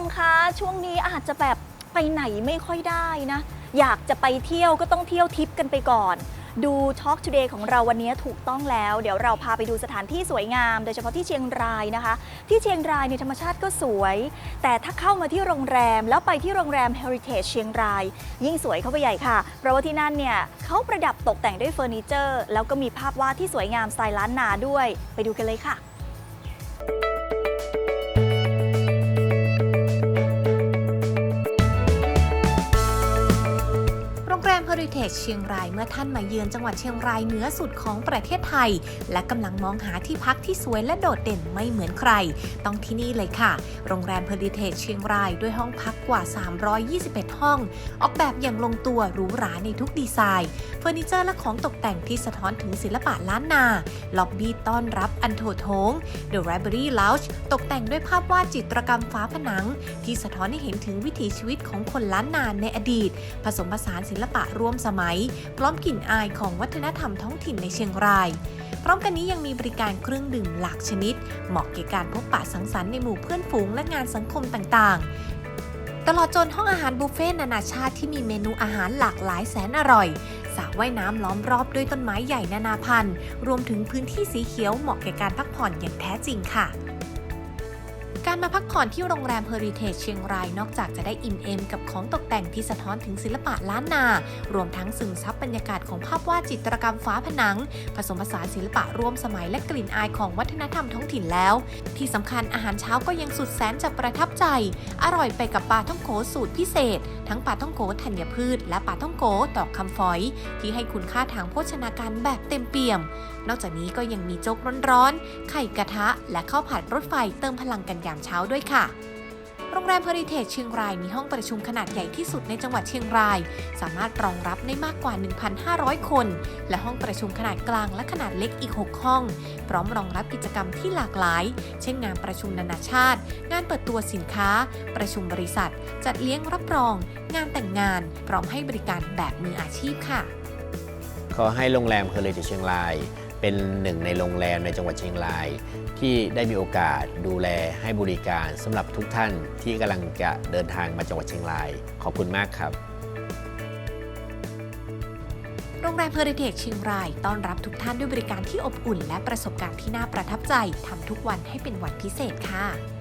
มคะช่วงนี้อาจจะแบบไปไหนไม่ค่อยได้นะ อยากจะไปเที่ยวก็ต้องเที่ยวทิปกันไปก่อน ดู Talk Today ของเราวันนี้ถูกต้องแล้ว เดี๋ยวเราพาไปดูสถานที่สวยงาม โดยเฉพาะที่เชียงรายนะคะ ที่เชียงรายในธรรมชาติก็สวย แต่ถ้าเข้ามาที่โรงแรมแล้วไปที่โรงแรม Heritage เชียงราย ยิ่งสวยเข้าไปใหญ่ค่ะเพราะว่าที่นั่นเนี่ยเขาประดับตกแต่งด้วยเฟอร์นิเจอร์ แล้วก็มีภาพวาดที่สวยงามสไตล์ล้านนาด้วย ไปดูกันเลยค่ะ Heritage เชียงรายเมื่อท่านมาเยือนจังหวัดเชียงรายเหนือสุดของประเทศไทย และกำลังมองหาที่พักที่สวยและโดดเด่นไม่เหมือนใคร ต้องที่นี่เลยค่ะ โรงแรม Heritage เชียงรายด้วยห้องพักกว่า 321 ห้อง ออกแบบอย่างลงตัวหรูหราในทุกดีไซน์เฟอร์นิเจอร์และของตกแต่งที่สะท้อนถึงศิลปะล้านนาล็อบบี้ต้อนรับอันโถโถง The Library Lounge ตกแต่งด้วยภาพวาดจิตรกรรมฝาผนัง ที่สะท้อนให้เห็นถึงวิถีชีวิตของคนล้านนาในอดีต ผสมผสานศิลปะร่วมสมัย พร้อมกลิ่นอายของวัฒนธรรมท้องถิ่นในเชียงราย พร้อมกันนี้ยังมีบริการเครื่องดื่มหลากชนิด เหมาะแก่การพบปะสังสรรค์ในหมู่เพื่อนฝูงและงานสังคมต่างๆ ตลอดจนห้องอาหารบุฟเฟ่ต์นานาชาติที่มีเมนูอาหารหลากหลายแสนอร่อยสระว่ายน้ำล้อมรอบด้วยต้นไม้ใหญ่นานาพันธุ์ รวมถึงพื้นที่สีเขียวเหมาะแก่การพักผ่อนอย่างแท้จริงค่ะ การมาพักผ่อนที่โรงแรม Heritage เชียงรายนอกจากจะได้อิ่มเอมกับของตกแต่งที่สะท้อนถึงศิลปะล้านนา รวมทั้งซึมซับบรรยากาศของภาพวาดจิตรกรรมฝาผนัง ผสมผสานศิลปะร่วมสมัยและกลิ่นอายของวัฒนธรรมท้องถิ่นแล้ว ที่สำคัญอาหารเช้าก็ยังสุดแสนจะประทับใจ อร่อยไปกับปลาท่องโกสูตรพิเศษ ทั้งปลาท่องโกธัญพืช และปลาท่องโกตอกคำฝอย ที่ให้คุณค่าทางโภชนาการแบบเต็มเปี่ยม นอกจากนี้ก็ยังมีโจ๊กร้อนๆไข่กระทะ และข้าวผัดรถไฟเติมพลังกันอย่างมเช้าด้วยค่ะโรงแรม Heritage เชียงรายมีห้องประชุมขนาดใหญ่ที่สุดในจังหวัดเชียงราย สามารถรองรับได้มากกว่า 1,500 คน และห้องประชุมขนาดกลางและขนาดเล็กอีก 6 ห้อง พร้อมรองรับกิจกรรมที่หลากหลาย เช่นงานประชุมนานาชาติ งานเปิดตัวสินค้า ประชุมบริษัท จัดเลี้ยงรับรอง งานแต่งงาน พร้อมให้บริการแบบมืออาชีพค่ะ ขอให้โรงแรมเคอร์เลจเชียงราย เป็นหนึ่งในโรงแรมในจังหวัดเชียงราย ที่ได้มีโอกาสดูแลให้บริการสำหรับทุกท่านที่กำลังจะเดินทางมาจังหวัดเชียงราย ขอบคุณมากครับ โรงแรมเฮอริเทจเชียงรายต้อนรับทุกท่านด้วยบริการที่อบอุ่น และประสบการณ์ที่น่าประทับใจทำทุกวันให้เป็นวันพิเศษค่ะ